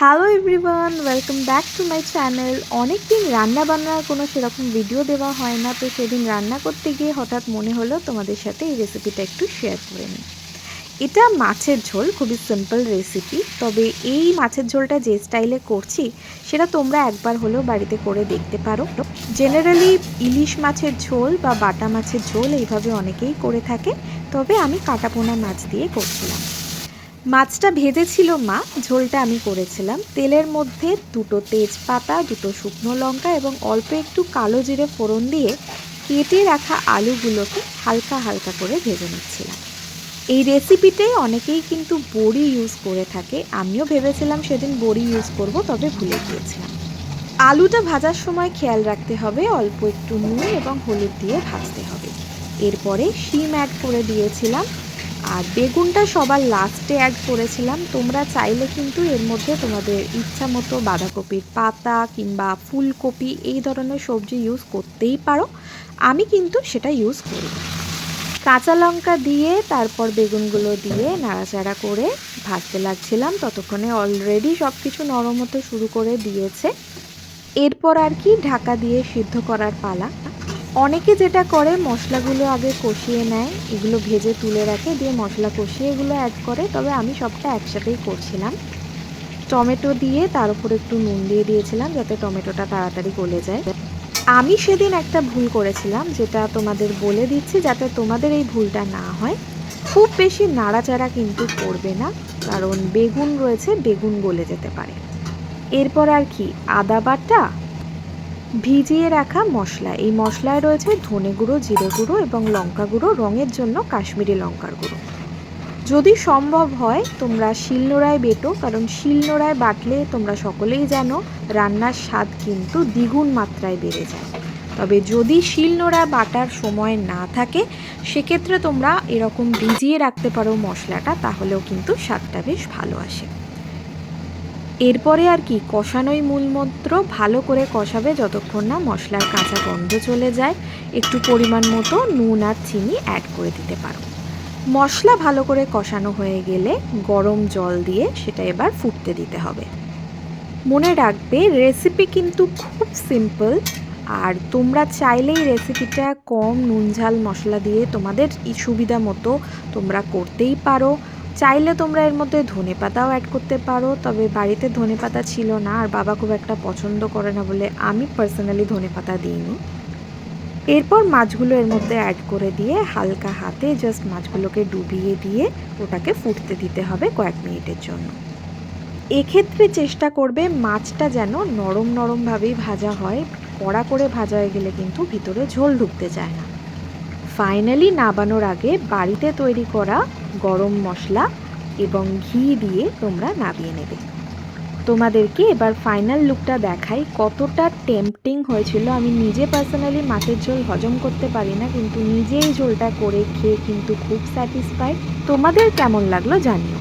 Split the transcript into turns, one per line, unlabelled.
Hello everyone welcome back to my channel অনেক দিন রান্না বান্নার কোনো সেরকম ভিডিও দেওয়া হয় না, তো সেদিন রান্না করতে গিয়ে হঠাৎ মনে হলো তোমাদের সাথে এই রেসিপিটা একটু শেয়ার করে নিই। এটা মাছের ঝোল, খুবই সিম্পল রেসিপি তবে এই মাছের ঝোলটা যে স্টাইলে করছি, সেটা তোমরা একবার হলেও বাড়িতে করে দেখতে পারো। জেনারেলি ইলিশ মাছের ঝোল বা বাটা মাছের ঝোল এইভাবে অনেকেই করে থাকে, তবে আমি কাটাপোনা মাছ দিয়ে করছিলাম। মাছটা ভেজেছিল মা, ঝোলটা আমি করেছিলাম। তেলের মধ্যে দুটো তেজপাতা, দুটো শুকনো লঙ্কা এবং অল্প একটু কালো জিরে ফোড়ন দিয়ে কেটে রাখা আলুগুলোকে হালকা হালকা করে ভেজে নিচ্ছিলাম। এই রেসিপিতে অনেকেই কিন্তু বড়ি ইউজ করে থাকে। আমিও ভেবেছিলাম সেদিন বড়ি ইউজ করব, তবে ভুলে গিয়েছিলাম। আলুটা ভাজার সময় খেয়াল রাখতে হবে, অল্প একটু নুন এবং হলুদ দিয়ে ভাজতে হবে। এরপরে শিম অ্যাড করে দিয়েছিলাম। আর বেগুনটা সবার লাস্টে অ্যাড করেছিলাম। তোমরা চাইলে কিন্তু এর মধ্যে তোমাদের ইচ্ছা মতো বাঁধাকপির পাতা কিংবা ফুলকপি এই ধরনের সবজি ইউজ করতেই পারো। আমি কিন্তু সেটা ইউজ করি কাঁচা লঙ্কা দিয়ে, তারপর বেগুনগুলো দিয়ে নাড়াচাড়া করে ভাজতে লাগছিলাম। ততক্ষণে অলরেডি সব কিছু নরম হতে শুরু করে দিয়েছে। এরপর আর কি ঢাকা দিয়ে সিদ্ধ করার পালা। অনেকে যেটা করে, মশলাগুলো আগে কষিয়ে নেয়, এগুলো ভেজে তুলে রাখে, দিয়ে মশলা কষিয়ে এগুলো অ্যাড করে, তবে আমি সবটা একসাথেই করছিলাম। টমেটো দিয়ে তার উপর একটু নুন দিয়ে দিয়েছিলাম, যাতে টমেটোটা তাড়াতাড়ি গলে যায়। আমি সেদিন একটা ভুল করেছিলাম, যেটা তোমাদের বলে দিচ্ছি, যাতে তোমাদের এই ভুলটা না হয়। খুব বেশি নাড়াচাড়া কিন্তু করবে না, কারণ বেগুন রয়েছে, বেগুন গলে যেতে পারে। এরপর আর কি, আদা বাটা ভিজিয়ে রাখা মশলা। এই মশলায় রয়েছে ধনে গুঁড়ো, জিরে গুঁড়ো এবং লঙ্কা গুঁড়ো। রঙের জন্য কাশ্মীরি লঙ্কার গুঁড়ো। যদি সম্ভব হয়, তোমরা শিলনোড়ায় বেটো, কারণ শিলনোড়ায় বাটলে তোমরা সকলেই জানো, রান্নার স্বাদ কিন্তু দ্বিগুণ মাত্রায় বেড়ে যায়। তবে যদি শিলনোড়া বাটার সময় না থাকে, সেক্ষেত্রে তোমরা এরকম ভিজিয়ে রাখতে পারো মশলাটা, তাহলেও কিন্তু স্বাদটা বেশ ভালো আসে। এরপরে আর কি, কষানোই মূলমন্ত্র ভালো করে কষাবে যতক্ষণ না মশলার কাঁচা গন্ধ চলে যায়। একটু পরিমাণ মতো নুন আর চিনি অ্যাড করে দিতে পারো। মশলা ভালো করে কষানো হয়ে গেলে গরম জল দিয়ে সেটা এবার ফুটতে দিতে হবে। মনে রাখবে রেসিপি কিন্তু খুব সিম্পল আর তোমরা চাইলেই রেসিপিটা কম নুন ঝাল মশলা দিয়ে তোমাদের সুবিধা মতো তোমরা করতেই পারো। চাইলে তোমরা এর মধ্যে ধনে পাতাও অ্যাড করতে পারো, তবে বাড়িতে ধনে পাতা ছিল না, আর বাবা খুব একটা পছন্দ করে না বলে আমি পার্সোনালি ধনে পাতা দিইনি। এরপর মাছগুলো এর মধ্যে অ্যাড করে দিয়ে হালকা হাতে জাস্ট মাছগুলোকে ডুবিয়ে দিয়ে ওটাকে ফুটতে দিতে হবে কয়েক মিনিটের জন্য। এক্ষেত্রে চেষ্টা করবে মাছটা যেন নরম নরমভাবেই ভাজা হয়, কড়া করে ভাজা হয়ে গেলে কিন্তু ভিতরে ঝোল ঢুকতে চায় না। ফাইনালি নাবানোর আগে বাড়িতে তৈরি করা গরম মশলা এবং ঘি দিয়ে তোমরা নাবিয়ে নেবে। তোমাদেরকে এবার ফাইনাল লুকটা দেখাই কতটা টেম্পটিং হয়েছিল। আমি নিজে পার্সোনালি মাছের ঝোল হজম করতে পারি না, কিন্তু নিজেই ঝোলটা করে খেয়ে কিন্তু খুব স্যাটিসফাই তোমাদের কেমন লাগল জানিও।